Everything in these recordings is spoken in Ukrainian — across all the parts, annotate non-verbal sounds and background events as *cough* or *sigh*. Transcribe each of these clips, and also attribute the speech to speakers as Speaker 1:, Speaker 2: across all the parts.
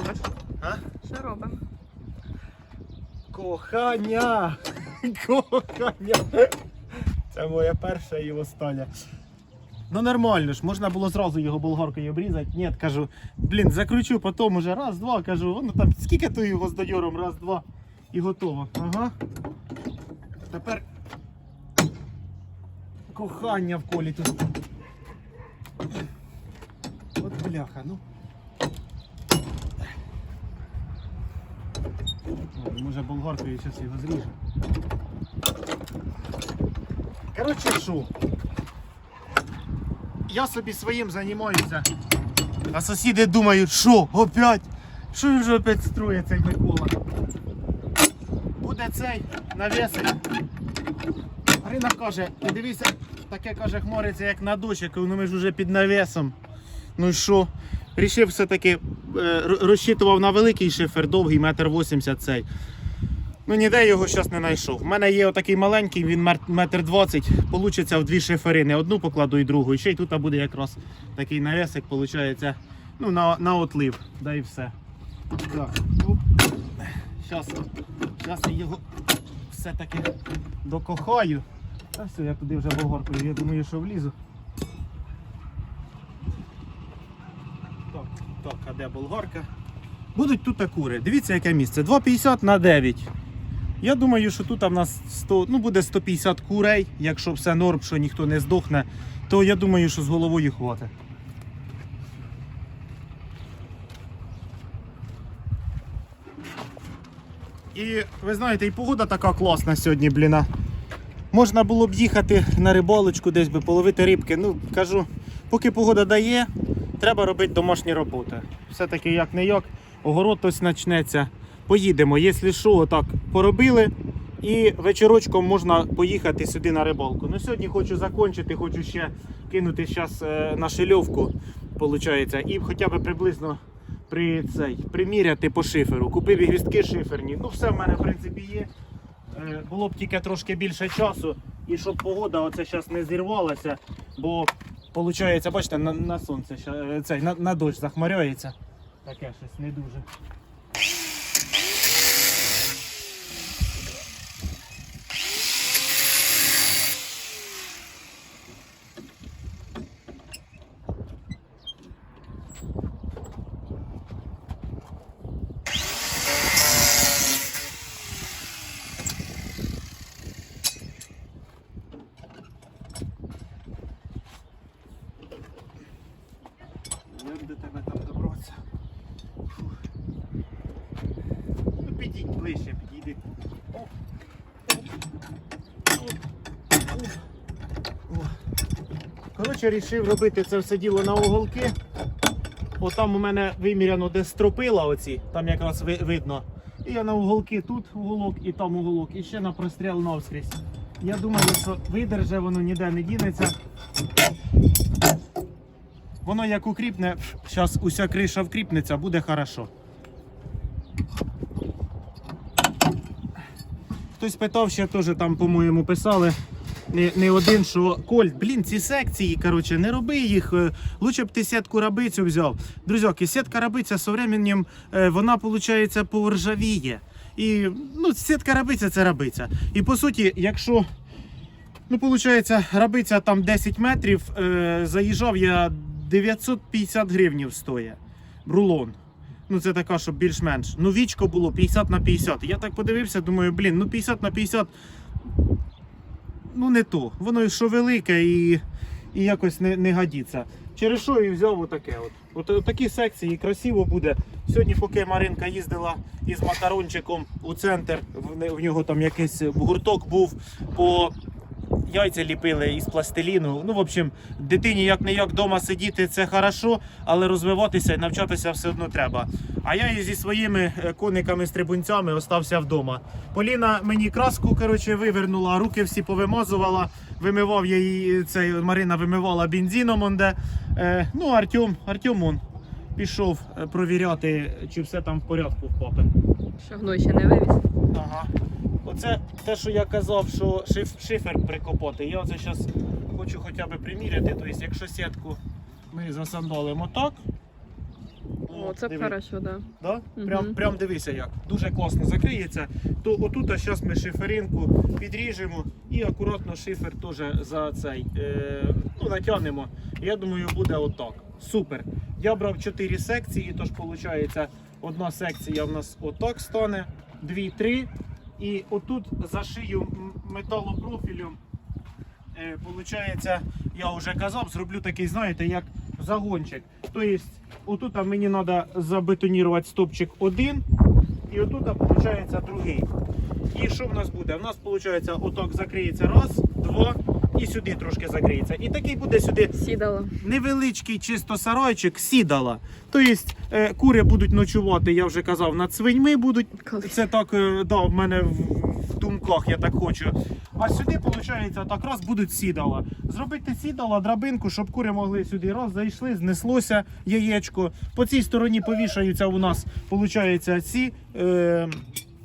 Speaker 1: робиш?
Speaker 2: А?
Speaker 1: Що робимо?
Speaker 2: Кохання! *laughs* Кохання! Це моя перша і остання. Ну нормально ж, можна було зразу його болгаркою обрізати. Ні, кажу, блін, закручу, потім уже раз, два, кажу, воно там скільки то його з дойором, раз, два і готово. Ага. Тепер кохання в колі тут. От бляха, ну. Може болгаркою зараз його зріжу. Коротше, що? Я собі своїм займаюся. А сусіди думають, що опять? Що він вже опять строє цей Микола? Буде цей навесить. Марина каже, дивися, таке каже, хмариться як на дощ, ну ми ж вже під навесом. Ну і що? Рішив все-таки, розчитував на великий шифер, довгий, метр вісімдесят цей. Ну ніде його зараз не знайшов. У мене є отакий маленький, він метр двадцять. Получиться в дві шиферини. Одну покладу і другу. І ще й тут буде якраз такий навесик, виходить, ну, на, на отлив. Да і все. Зараз, я його все-таки докохаю. Та все, я туди вже болгаркою, я думаю, що влізу. Так, а де болгарка? Будуть тут кури. Дивіться, яке місце. 2,50 на 9. Я думаю, що тут в нас 100, ну, буде 150 курей, якщо все норм, що ніхто не здохне, то я думаю, що з головою хватить. І ви знаєте, і погода така класна сьогодні, бліна. Можна було б їхати на рибалочку, десь би половити рибки. Ну, кажу, поки погода дає, треба робити домашні роботи. Все-таки як не як, огород ось почнеться. Поїдемо, якщо що, отак поробили. І вечорочком можна поїхати сюди на рибалку. Ну сьогодні хочу закінчити, хочу ще кинути зараз на шильовку, виходить, і хоча б приблизно при цей, приміряти по шиферу. Купив і гвіздки шиферні. Ну все в мене в принципі є. Е, Було б тільки трошки більше часу, і щоб погода оце зараз не зірвалася, бо виходить, бачите, на, на сонце ща- е, цей, на, на дощ захмаряється. Таке щось не дуже. Як до тебе там добратися? Фух. Ну підійдь ближче, підійди. О. О. О. О. Коротше, рішив робити це все діло на уголки. Отам у мене виміряно де стропила оці, там якраз ви- видно. І я на уголки тут уголок і там уголок, і ще на простріл навскрізь. Я думаю, що видерже воно ніде не дінеться. Воно як укріпне, зараз уся криша вкріпнеться, буде хорошо. Хтось питав, ще теж там, по-моєму, писали. Не, не один, що Кольт, блін, ці секції, коротше, не роби їх. е, Лучше б ти сітку рабицю взяв. Друзяки, сітка рабиця з временем е, вона, виходить, поржавіє. І ну, сітка рабиця це рабиця. І по суті, якщо Ну, виходить, рабиця там 10 метрів, е, заїжджав я 950 гривнів стоїть. Рулон. Ну, це така, щоб більш-менш. Ну, вічко було 50 на 50. Я так подивився, думаю, блін, ну 50 на 50. Ну, не то. Воно що велике і, і якось не, не годиться. Через що і взяв отаке. От. От, такі секції красиво буде. Сьогодні, поки Маринка їздила із макарончиком у центр, в нього там якийсь гурток був по яйця ліпили із пластиліну. Ну, в общем, дитині як не як вдома сидіти це хорошо, але розвиватися і навчатися все одно треба. А я зі своїми е, кониками-стрибунцями остався вдома. Поліна мені краску коротше, вивернула, руки всі повимазувала. Вимивав я її, цей Марина вимивала бензином. онде. Е, ну, Артем, Артем он пішов е, провіряти, чи все там в порядку в папи.
Speaker 1: Що гной ще не вивіз?
Speaker 2: Ага. Оце те, що я казав, що шиф, шифер прикопати. Я оце зараз хочу хоча б приміряти. Тобто, якщо сітку ми засандалимо так,
Speaker 1: О, це
Speaker 2: диви.
Speaker 1: хорошо, да.
Speaker 2: Да?
Speaker 1: Мгм.
Speaker 2: Прям, прям дивися як. Дуже класно закриється. То отут зараз ми шиферинку підріжемо і акуратно шифер теж за цей е, ну, натягнемо. Я думаю, буде отак. Супер. Я брав 4 секції, тож виходить, одна секція в нас отак стане, дві, три. І отут за шию металопрофілю, Е, Получається, я вже казав, зроблю такий, знаєте, як загончик. Тобто, отут мені треба забетонірувати стопчик один, і отут виходить другий. І що в нас буде? У нас виходить, отак закриється раз, два, і сюди трошки закриється. І такий буде сюди
Speaker 1: Сідала.
Speaker 2: невеличкий чисто сарайчик сідала. Тобто е, кури будуть ночувати, я вже казав, над свиньми будуть. Це так, е, да, в мене в, в думках, я так хочу. А сюди, виходить, так раз будуть сідала. Зробити сідала, драбинку, щоб кури могли сюди раз зайшли, знеслося яєчко. По цій стороні повішаються у нас, виходить, ці. Е,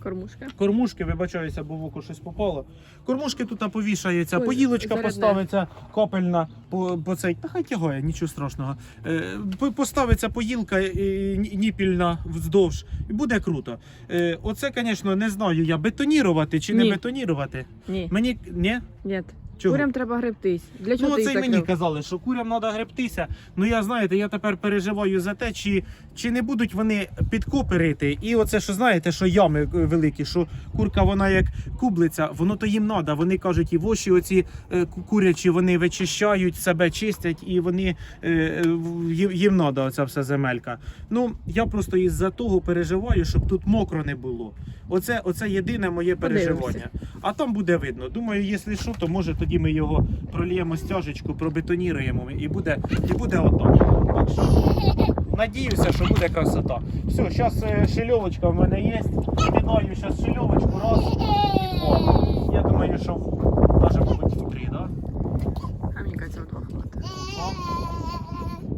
Speaker 1: Кормушка.
Speaker 2: Кормушки, вибачаюся, бо в око щось попало. Кормушки тут повішаються,
Speaker 1: Ой,
Speaker 2: поїлочка
Speaker 1: зарядне.
Speaker 2: поставиться капельна по, по цей. Та хай тягає, нічого страшного. Е, поставиться поїлка е, ніпільна вздовж, і буде круто. Е, оце, звісно, не знаю я бетонірувати чи не бетонірувати.
Speaker 1: Ні.
Speaker 2: Мені ні.
Speaker 1: Ні.
Speaker 2: Чого?
Speaker 1: Курям треба гребтись. Для чого
Speaker 2: Ну,
Speaker 1: ти їх
Speaker 2: це й мені
Speaker 1: закрив?
Speaker 2: казали, що курям треба гребтися. Ну я знаєте, я тепер переживаю за те, чи, чи не будуть вони підкопи рити. І оце, що знаєте, що ями е, великі, що курка вона як кублиця, воно то їм треба. Вони кажуть, і воші оці е, курячі, вони вичищають, себе чистять, і вони е, їм, треба оця вся земелька. Ну я просто із-за того переживаю, щоб тут мокро не було. Оце, оце єдине моє переживання. А там буде видно. Думаю, якщо що, то може тоді ми його прольємо стяжечку, пробетоніруємо і буде, і буде отак. Надіюся, що буде красота. Все, зараз шильовочка в мене є. Кидаю зараз шильовочку, раз і два. Я думаю, що навіть мабуть три, так? да?
Speaker 1: А мені кажеться, вдвох хватить.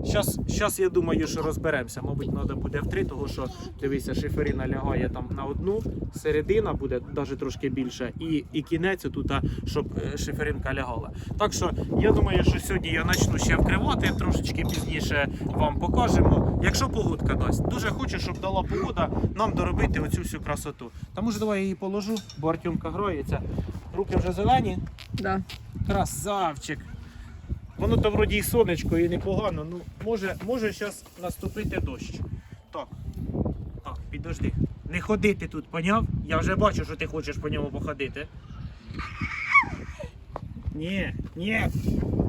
Speaker 2: Щас, щас я думаю, що розберемося. Мабуть, треба буде в три, тому що дивися, шиферина лягає там на одну, середина буде навіть трошки більше, і, і кінець тут, щоб е, шиферинка лягала. Так що я думаю, що сьогодні я почну ще вкривати, трошечки пізніше вам покажемо. Якщо погодка дасть, дуже хочу, щоб дала погода нам доробити оцю всю красоту. Тому ж давай я її положу, бо Артемка гроється. Руки вже зелені.
Speaker 1: Да.
Speaker 2: Красавчик. Воно то вроді і сонечко, і непогано. Ну, може, може зараз наступити дощ. Так. Так, підожди. Не ходити тут, поняв? Я вже бачу, що ти хочеш по ньому походити. Ні, ні,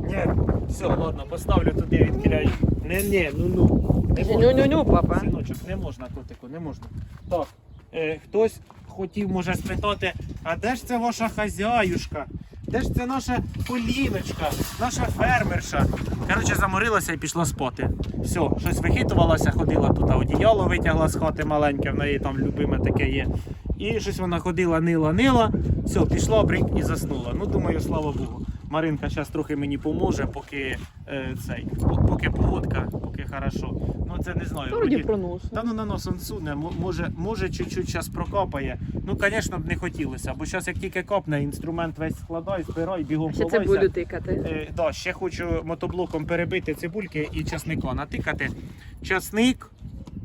Speaker 2: ні. Все, ладно, поставлю туди, відкиляю. Не, не, ну ну. Не можна.
Speaker 1: Папа.
Speaker 2: Синочок, не можна, котику, не можна. Так, е, хтось хотів, може, спитати, а де ж це ваша хазяюшка? Де ж це наша Поліночка, наша фермерша? Коротше, заморилася і пішла спати. Все, щось вихитувалася, ходила тут, одіяло витягла з хати маленьке, в неї там любиме таке є. І щось вона ходила, нила, нила. Все, пішла, брик і заснула. Ну, думаю, слава Богу. Маринка зараз трохи мені поможе, поки е, цей, поки погодка, поки хорошо. Ну це не знаю.
Speaker 1: Вроді
Speaker 2: вроді-
Speaker 1: пронос.
Speaker 2: та ну на нос он суне, мо- може, може чуть-чуть зараз прокопає. Ну, звісно б не хотілося, бо зараз як тільки копне, інструмент весь складай, збирай, бігом
Speaker 1: Ще
Speaker 2: ховайся.
Speaker 1: це буду тикати.
Speaker 2: Е, да, ще хочу мотоблоком перебити цибульки і часника натикати. Часник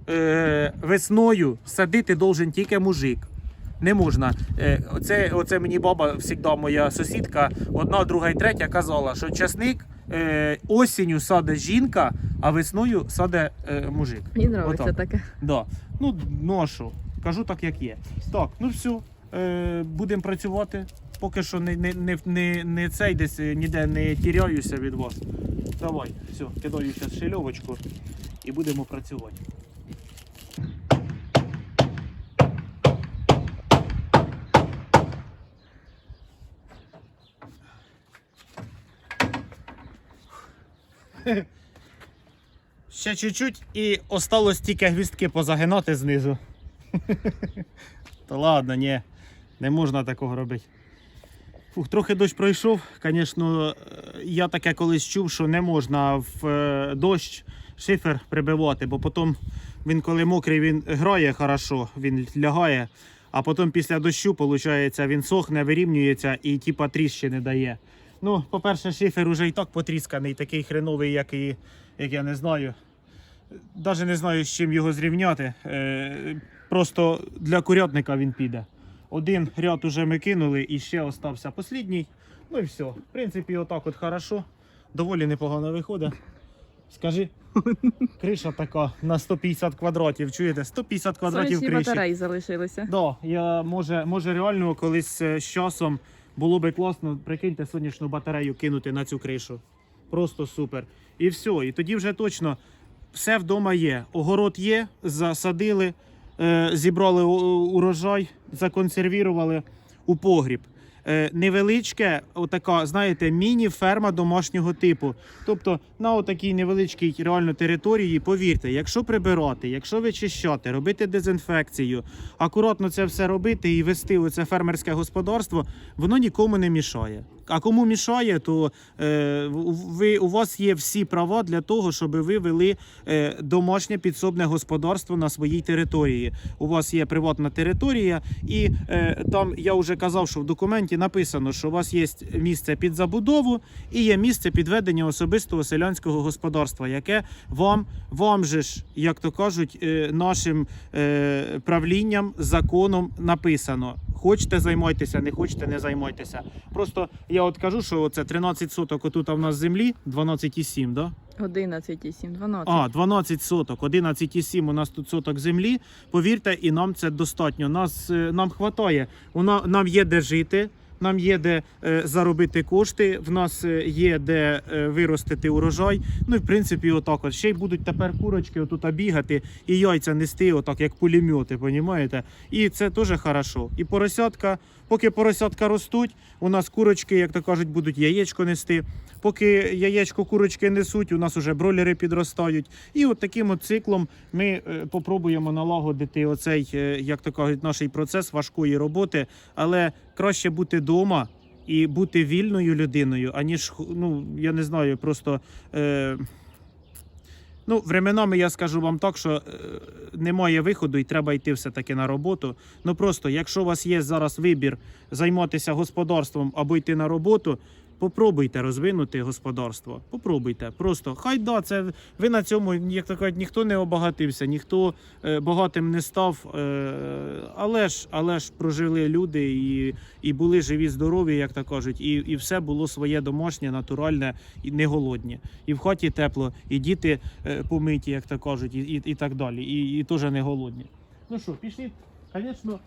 Speaker 2: е, весною садити должен тільки мужик. Не можна. Е, оце, оце мені баба, завжди моя сусідка, одна, друга і третя казала, що часник е, осінню саде жінка, а весною саде е, мужик.
Speaker 1: Мені подобається
Speaker 2: Отак.
Speaker 1: таке.
Speaker 2: Да. Ну, ношу. Кажу так, як є. Так, ну все. Е, будемо працювати. Поки що не, не, не, не, не цей десь е, ніде не тіряюся від вас. Давай, все, кидаю зараз шильовочку і будемо працювати. *laughs* Ще чуть-чуть і осталось тільки гвіздки позагинати знизу. *laughs* Та ладно, ні, не можна такого робити. Фух, трохи дощ пройшов. Звісно, е, я таке колись чув, що не можна в е, дощ шифер прибивати, бо потім він, коли мокрий, він грає хорошо, він лягає, а потім після дощу, виходить, він сохне, вирівнюється і типа тріщини дає. Ну, по-перше, шифер уже і так потрісканий, такий хреновий, як і, як я не знаю. навіть не знаю, з чим його зрівняти. Е, Просто для курятника він піде. Один ряд уже ми кинули і ще остався послідній. Ну і все. В принципі, отак от хорошо. Доволі непогано виходить. Скажи, *laughs* криша така на 150 квадратів. Чуєте? 150 квадратів
Speaker 1: Сонячні
Speaker 2: криші.
Speaker 1: батареї залишилися.
Speaker 2: Да, я може, може реально колись е, з часом було би класно, прикиньте, сонячну батарею кинути на цю кришу. Просто супер. І все. І тоді вже точно все вдома є. Огород є, засадили, е, зібрали урожай, законсервірували у погріб. Е, невеличке, отака, знаєте, міні-ферма домашнього типу. Тобто на отакій невеличкій реально території, повірте, якщо прибирати, якщо вичищати, робити дезінфекцію, акуратно це все робити і вести у це фермерське господарство, воно нікому не мішає. А кому мішає, то е, ви, у вас є всі права для того, щоб ви вели е, домашнє підсобне господарство на своїй території. У вас є приватна територія, і е, там я вже казав, що в документі написано, що у вас є місце під забудову і є місце підведення особистого селянського господарства, яке вам, вам же ж, як то кажуть, е, нашим е, правлінням, законом написано. Хочете займайтеся, не хочете, не займайтеся. Просто я от кажу, що це 13 соток отут в нас землі, 12,7, да?
Speaker 1: 11,7, 12.
Speaker 2: А, 12 соток, 11,7 у нас тут соток землі. Повірте, і нам це достатньо. Нас, е, нам хватає. Уна, нам є де жити, нам є де е, заробити кошти, в нас е, є де е, виростити урожай. Ну і в принципі, отак от. Ще й будуть тепер курочки отут бігати і яйця нести, отак, як пулемети, понімаєте? І це теж хорошо. І поросятка, поки поросятка ростуть, у нас курочки, як то кажуть, будуть яєчко нести. Поки яєчко курочки несуть, у нас уже бройлери підростають. І от таким от циклом ми попробуємо налагодити оцей, як то кажуть, наш процес важкої роботи. Але краще бути вдома і бути вільною людиною, аніж ну я не знаю, просто. Е, Ну, временами я скажу вам так, що е, немає виходу і треба йти все-таки на роботу. Ну просто, якщо у вас є зараз вибір займатися господарством або йти на роботу, попробуйте розвинути господарство. Попробуйте. Просто хай да, це ви на цьому, як то кажуть, ніхто не обагатився, ніхто е, багатим не став. Е, але ж, але ж прожили люди і, і були живі, здорові, як то кажуть, і, і все було своє домашнє, натуральне і не голодні. І в хаті тепло, і діти е, помиті, як то кажуть, і, і, і так далі. І, і теж не голодні. Ну що, пішли, звісно,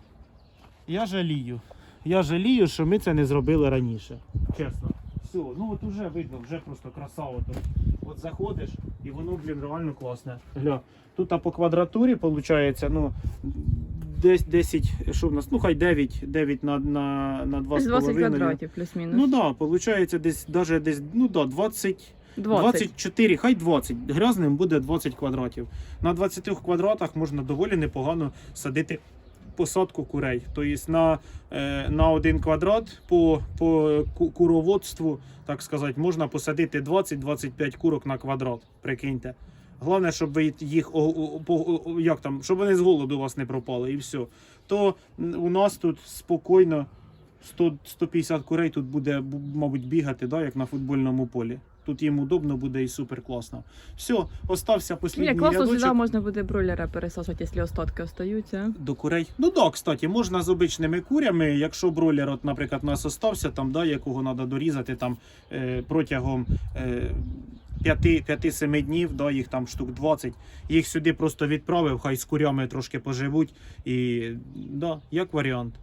Speaker 2: я жалію. Я жалію, що ми це не зробили раніше. Чесно. Все, ну от уже видно, вже просто краса. От, от заходиш, і воно, блін, реально класне. Гля, тут а по квадратурі, виходить, ну, десь 10, що в нас, ну хай 9, 9 на, на, на 2,5.
Speaker 1: 20 квадратів плюс-мінус.
Speaker 2: Ну так, да, виходить десь, даже десь, ну да, 20,
Speaker 1: 20.
Speaker 2: 24, хай 20. Грязним буде 20 квадратів. На 20 квадратах можна доволі непогано садити посадку курей. Тобто на, е, на один квадрат по, по куроводству, так сказати, можна посадити 20-25 курок на квадрат. Прикиньте. Головне, щоб ви їх як там, щоб вони з голоду у вас не пропали, і все. То у нас тут спокійно 100, 150 курей тут буде, мабуть, бігати, да, як на футбольному полі. Тут їм удобно буде і супер класно. Все, остався
Speaker 1: Ні,
Speaker 2: послідній
Speaker 1: класно
Speaker 2: рядочок
Speaker 1: сюди можна буде бройлера пересаджувати, якщо остатки остаються.
Speaker 2: до курей. Ну так, кстати, можна з обичними курями, якщо бройлер, от, наприклад, у нас остався, там, да, якого треба дорізати там, е, протягом е, 5-7 днів, да, їх там штук 20, їх сюди просто відправив, хай з курями трошки поживуть. І да, як варіант.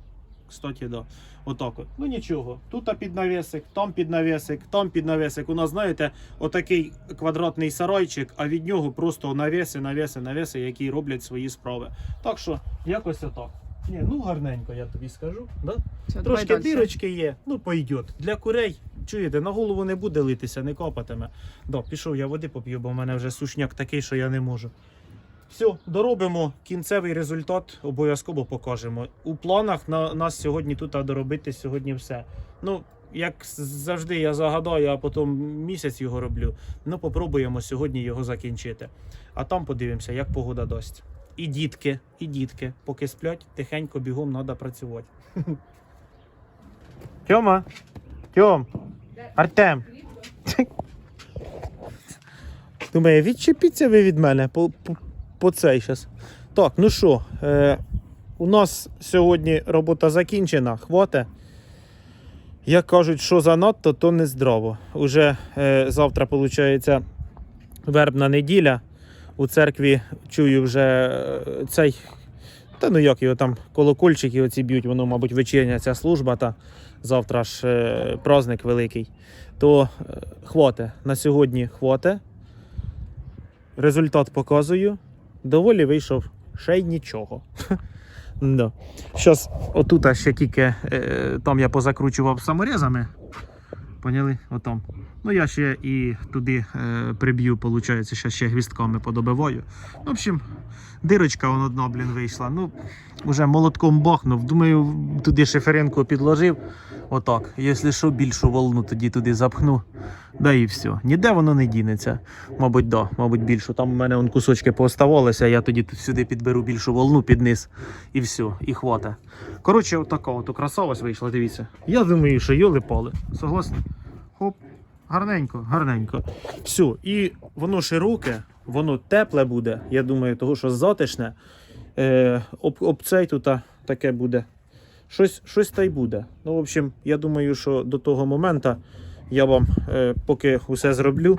Speaker 2: Кстати, да. Отак от. Ну нічого. Тут під навісик, там під навісик, там під навісик. У нас, знаєте, отакий квадратний сарайчик, а від нього просто навіси, навіси, навіси, які роблять свої справи. Так що, якось отак. Ні, ну гарненько, я тобі скажу. Да?
Speaker 1: Все,
Speaker 2: Трошки дирочки є, ну пойдет. Для курей, чуєте, на голову не буде литися, не копатиме. Да, пішов я води поп'ю, бо в мене вже сушняк такий, що я не можу. Все, доробимо кінцевий результат, обов'язково покажемо. У планах на нас сьогодні тут доробити сьогодні все. Ну, як завжди, я загадаю, а потім місяць його роблю. Ну, попробуємо сьогодні його закінчити. А там подивимося, як погода дасть. І дітки, і дітки, поки сплять, тихенько бігом треба працювати. *laughs* Тьома, Тьом, Артем. *laughs* Думає, відчепіться ви від мене по, цей щас. Так, ну що, е, у нас сьогодні робота закінчена, хвате. Як кажуть, що занадто, то не здраво. Уже е, завтра, виходить, вербна неділя. У церкві чую вже е, цей. Та ну як його там колокольчики оці б'ють, воно, мабуть, вечірня ця служба, та завтра ж е, праздник великий. То е, хвате. На сьогодні хвате. Результат показую. Доволі вийшов ще й нічого. *laughs* Щас отут ще тільки е, там я позакручував саморезами. Поняли? Отам. Ну я ще і туди е, приб'ю, виходить, ще, ще гвістками подобиваю. В общем, дирочка вон одна, блін, вийшла. Ну, вже молотком бахнув. Думаю, туди шиферинку підложив. Отак. Якщо що, більшу волну тоді туди запхну. Да і все. Ніде воно не дінеться. Мабуть, да, мабуть, більшу. Там у мене вон кусочки пооставалися, я тоді сюди підберу більшу волну під низ. І все, і хвата. Коротше, отака от краса ось вийшла, дивіться. Я думаю, що йоли пали. Согласні? Хоп. Гарненько, гарненько. Все, і воно широке, воно тепле буде. Я думаю, того, що затишне. Е, об, об цей тут таке буде. Щось, щось та й буде. Ну, в общем, я думаю, що до того моменту я вам е, поки усе зроблю.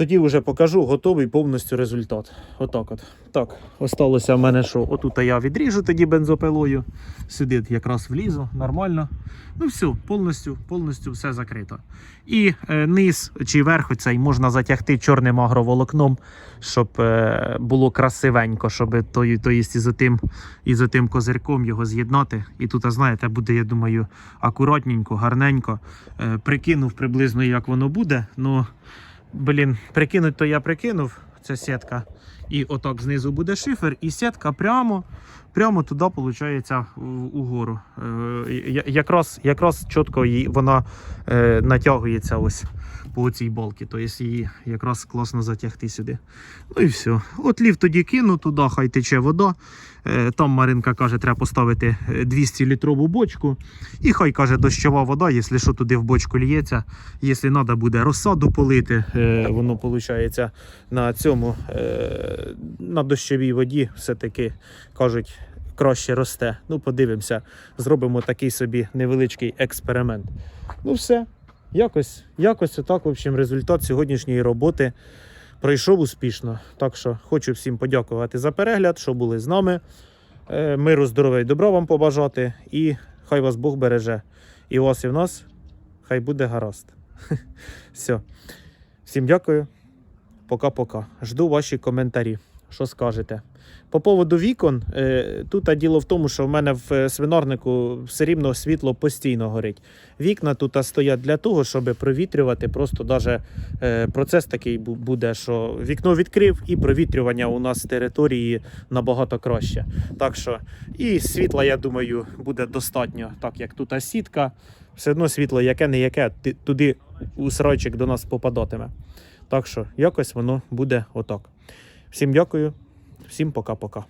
Speaker 2: Тоді вже покажу готовий повністю результат. Отак от. Так, осталося в мене, що отут я відріжу тоді бензопилою. Сюди якраз влізу, нормально. Ну все, повністю, повністю все закрито. І е, низ чи верх оцей можна затягти чорним агроволокном, щоб е, було красивенько, щоб то, то із отим, із отим козирком його з'єднати. І тут, знаєте, буде, я думаю, акуратненько, гарненько. Е, прикинув приблизно, як воно буде. Ну, блін, прикинуть, то я прикинув. Ця сітка. І отак знизу буде шифер, і сітка прямо, прямо туди, виходить, угору. Е, якраз, якраз чітко її, вона е, натягується ось по цій балці. Тобто її якраз класно затягти сюди. Ну і все. От лів тоді кину туди, хай тече вода. Е, Там Маринка каже, треба поставити 200 літрову бочку. І хай каже, дощова вода, якщо що туди в бочку лється. Якщо треба буде розсаду полити, е, воно виходить на цьому, е, на дощовій воді все-таки кажуть. Краще росте. Ну, подивимося, зробимо такий собі невеличкий експеримент. Ну, все. Якось, якось отак, в общем, результат сьогоднішньої роботи пройшов успішно. Так що хочу всім подякувати за перегляд, що були з нами. Е, Миру, здоров'я і добра вам побажати. І хай вас Бог береже. І у вас, і в нас. Хай буде гаразд. *laughs* Все. Всім дякую. Пока-пока. Жду ваші коментарі. Що скажете? По поводу вікон, е, тут діло в тому, що в мене в е, свинарнику все рівно світло постійно горить. Вікна тут стоять для того, щоб провітрювати. Просто даже, е, процес такий буде, що вікно відкрив, і провітрювання у нас території набагато краще. Так що і світла, я думаю, буде достатньо, так як тут сітка. Все одно світло, яке не яке, туди у срайчик до нас попадатиме. Так що якось воно буде отак. Всім дякую, всім пока-пока.